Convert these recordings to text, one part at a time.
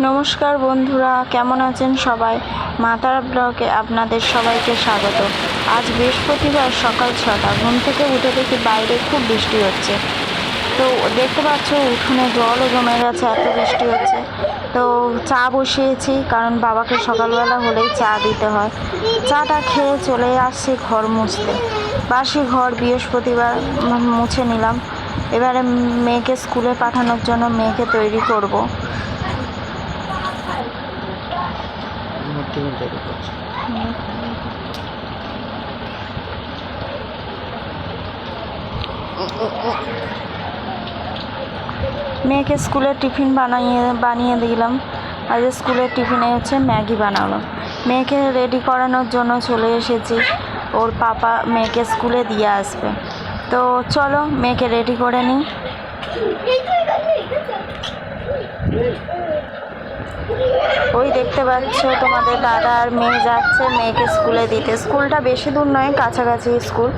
নমস্কার বন্ধুরা, কেমন আছেন সবাই? মাতারা ব্লকে আপনাদের সবাইকে স্বাগত। আজ বৃহস্পতিবার সকাল ছটা, ঘুম থেকে উঠে দেখি বাইরে খুব বৃষ্টি হচ্ছে। তো দেখতে পাচ্ছ, উঠোনে জলও জমে গেছে, এত বৃষ্টি হচ্ছে। তো চা বসিয়েছি, কারণ বাবাকে সকালবেলা হলেই চা দিতে হয়। চাটা খেয়ে চলে আসছি ঘর মুছতে। বাসি ঘর বৃহস্পতিবার মুছে নিলাম। এবারে মেয়েকে স্কুলে পাঠানোর জন্য মেয়েকে তৈরি করব। মূর্তি তৈরি করছে মেয়েকে স্কুলে টিফিন বানিয়ে বানিয়ে দিলাম। আজ স্কুলের টিফিনে হচ্ছে ম্যাগি বানালো। মেয়েকে রেডি করানোর জন্য চলে এসেছি। ওর পাপা মেয়েকে স্কুলে দিয়ে আসবে। তো চলো, মেয়েকে রেডি করে নিই ওই দেখতে পাচ্ছ তোমাদের দাদা আর মেয়ে যাচ্ছে, মেয়েকে স্কুলে দিতে। স্কুলটা বেশি দূর নয়, কাছাকাছি স্কুল।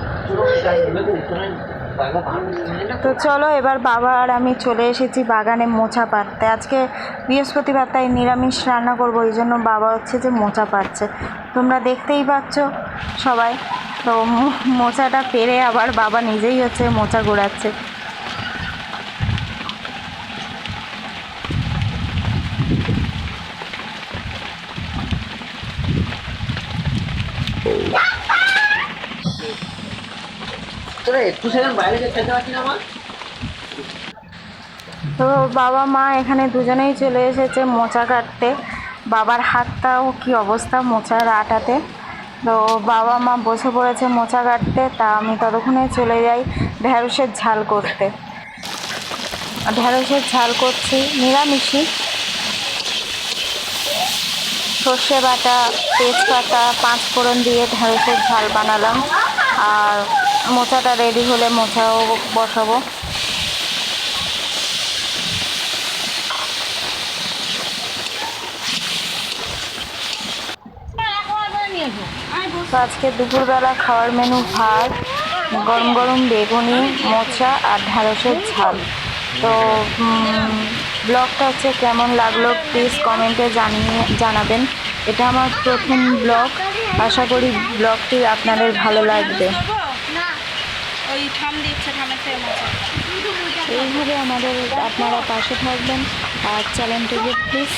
তো চলো, এবার বাবা আর আমি চলে এসেছি বাগানে মোচা পাড়তে। আজকে বৃহস্পতিবার, তাই নিরামিষ রান্না করব এই জন্য বাবা হচ্ছে যে মোচা পাচ্ছে তোমরা দেখতেই পাচ্ছ সবাই। তো মোচাটা পেরে আবার বাবা নিজেই হচ্ছে মোচা গোড়াচ্ছে। তো বাবা, মা এখানে দুজনেই চলে এসেছে মোচা কাটতে। বাবার হাতটাও কি অবস্থা মোচার আটাতে? তো বাবা, মা বসে পড়েছে মোচা কাটতে, তা আমি ততক্ষণে চলে যাই ঢ্যাঁড়সের ঝাল করতে। ঢ্যাঁড়সের ঝাল করছি, নিরামিষই। সর্ষে বাটা, তেজপাতা পাঁচ ফোড়ন দিয়ে ঢ্যাঁড়সের ঝাল বানালাম। আর মোচাটা রেডি হলে মোচাও বসাবো। তো আজকে দুপুরবেলা খাওয়ার মেনু ভাত, গরম গরম বেগুনি, মোচা আর ঢ্যাঁড়সের ঝাল। তো ব্লগটা হচ্ছে কেমন লাগল প্লিজ কমেন্টে জানিয়ে, জানাবেন। এটা আমার প্রথম ব্লগ। আশা করি ব্লগটি আপনাদের ভালো লাগবে। ঠাম দিচ্ছে ঠামের থেকে মজা এইভাবে আমাদের আপনারা পাশে থাকবেন। আর চ্যানেলটিকে প্লিজ